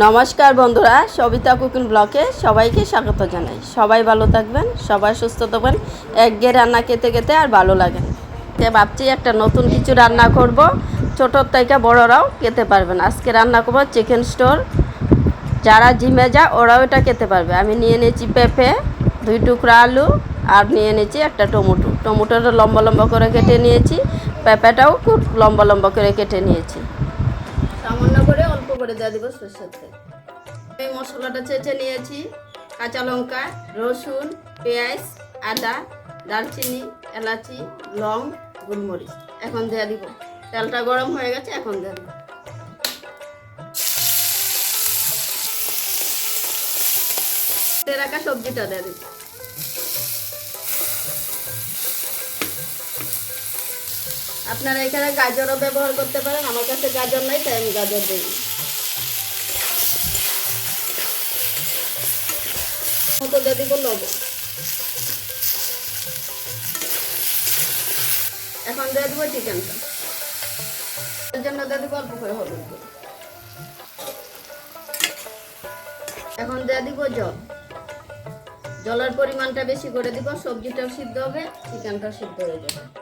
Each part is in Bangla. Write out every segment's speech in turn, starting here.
নমস্কার বন্ধুরা, সবিতা কুকিং ব্লকে সবাইকে স্বাগত জানাই। সবাই ভালো থাকবেন, সবাই সুস্থ থাকবেন একঘে রান্না খেতে খেতে আর ভালো লাগে। তে ভাবছি একটা নতুন কিছু রান্না করব, ছোটোর থেকে বড়রাও খেতে পারবেন। আজকে রান্না করব চিকেন স্টোর যারা জিমে যা, ওরাও এটা খেতে পারবে। আমি নিয়ে নিয়েছি পেঁপে, দুই টুকরা আলু, আর নিয়ে নিয়েছি একটা টমেটো। টমেটোটা লম্বা লম্বা করে কেটে নিয়েছি, পেঁপেটাও খুব লম্বা লম্বা করে কেটে নিয়েছি। সামান্য করে করে দিয়ে দিব সরষের তেল। এই মশলাটা চেঁচে নিয়েছি, কাঁচা লঙ্কা, রসুন, পেঁয়াজ, আদা, দারচিনি, এলাচি, লং, গোলমরিচ। এখন দিয়ে দিব। তেলটা গরম হয়ে গেছে, এখন দিয়ে দিব। রাখা সবজিটা দিয়ে দিব। আপনারা এখানে গাজরও ব্যবহার করতে পারেন, আমার কাছে গাজর নাই, তাই আমি গাজর দিই। মতো দিয়ে দিব লবণ। এখন দিয়ে দেবো চিকেনটা। এর জন্য দিয়ে দিব অল্প করে হলুদ। এখন দিয়ে দিব জল। জলের পরিমাণটা বেশি করে দিব, সবজিটাও সিদ্ধ হবে, চিকেনটাও সিদ্ধ হয়ে যাবে।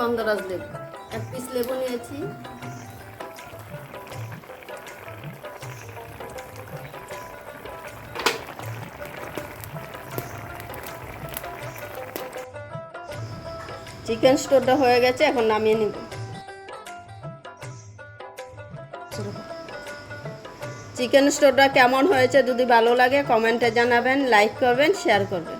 গন্ধরাজ লেবু। এক পিস লেবু নিয়েছি। চিকেন স্টোরটা হয়ে গেছে, এখন নামিয়ে নিব। চিকেন স্টোরটা কেমন হয়েছে যদি ভালো লাগে কমেন্টে জানাবেন লাইক করবেন শেয়ার করবেন।